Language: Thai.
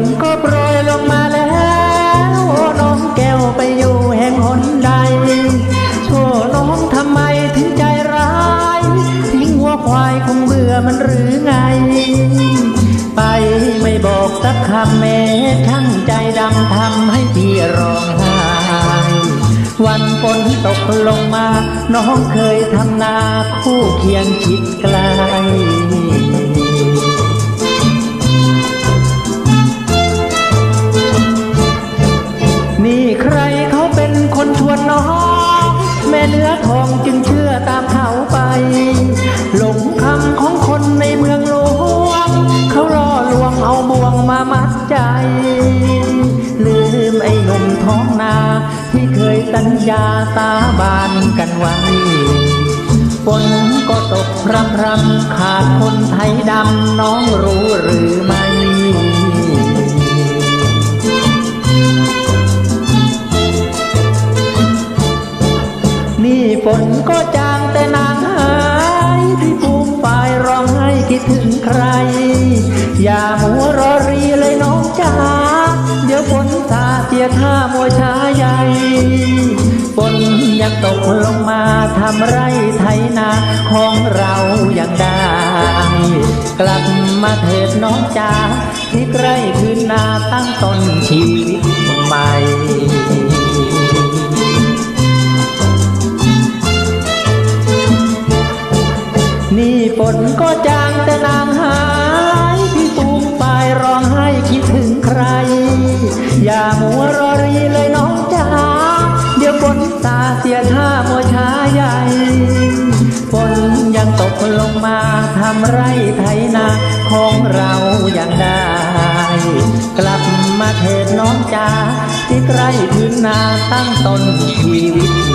องมาแล้วน้องแก้วไปอยู่แห่งหนใดโอ้น้องทำไมถึงใจร้ายทิ้งวัวควายคงเบื่อมันหรือไง ไปไม่บอกสักคำแม้ช่างใจดำทำให้พี่ร้องไห้วันฝนตกลงมา น้องเคยทำนาคู่เคียงชิดไกล คนชวนน้อง แม่เนื้อทองจึงเชื่อตามเขาไป หลงคำของคนในเมืองหลวง เขาล่อลวงเอาบ่วงมามัดใจ ลืมไอ้หนุ่มท้องนา ที่เคยสัญญาสาบานกันไว้ฝนก็ตกพรำพรำขาดคนไทยดำน้องรู้ ฝนก็จางแต่นางหายที่ภูมิฝ่ายร้องไห้คิดถึงใคร อย่ามัวรอรีเลยน้องจ๋าเดี๋ยวฝนสาเสียท่ามัวช้าใหญ่ฝนยังตกลงมาทำไรไถนาของเรายังได้ กลับมาเถิดน้องจ๋าที่ใกล้คืนนาตั้งต้นชีวิต นี่ฝนก็จางแต่นางหายพี่ปูมปายร้องไห้คิดถึงใคร อย่ามัวรอรีเลยน้องจ๋าเดี๋ยวฝนตาเสียท่ามัวช้าใหญ่ฝนยังตกลงมาทำไรไถนาของเรายังได้ กลับมาเถิดน้องจ๋าที่ใกล้พื้นนาตั้งต้นชีวิต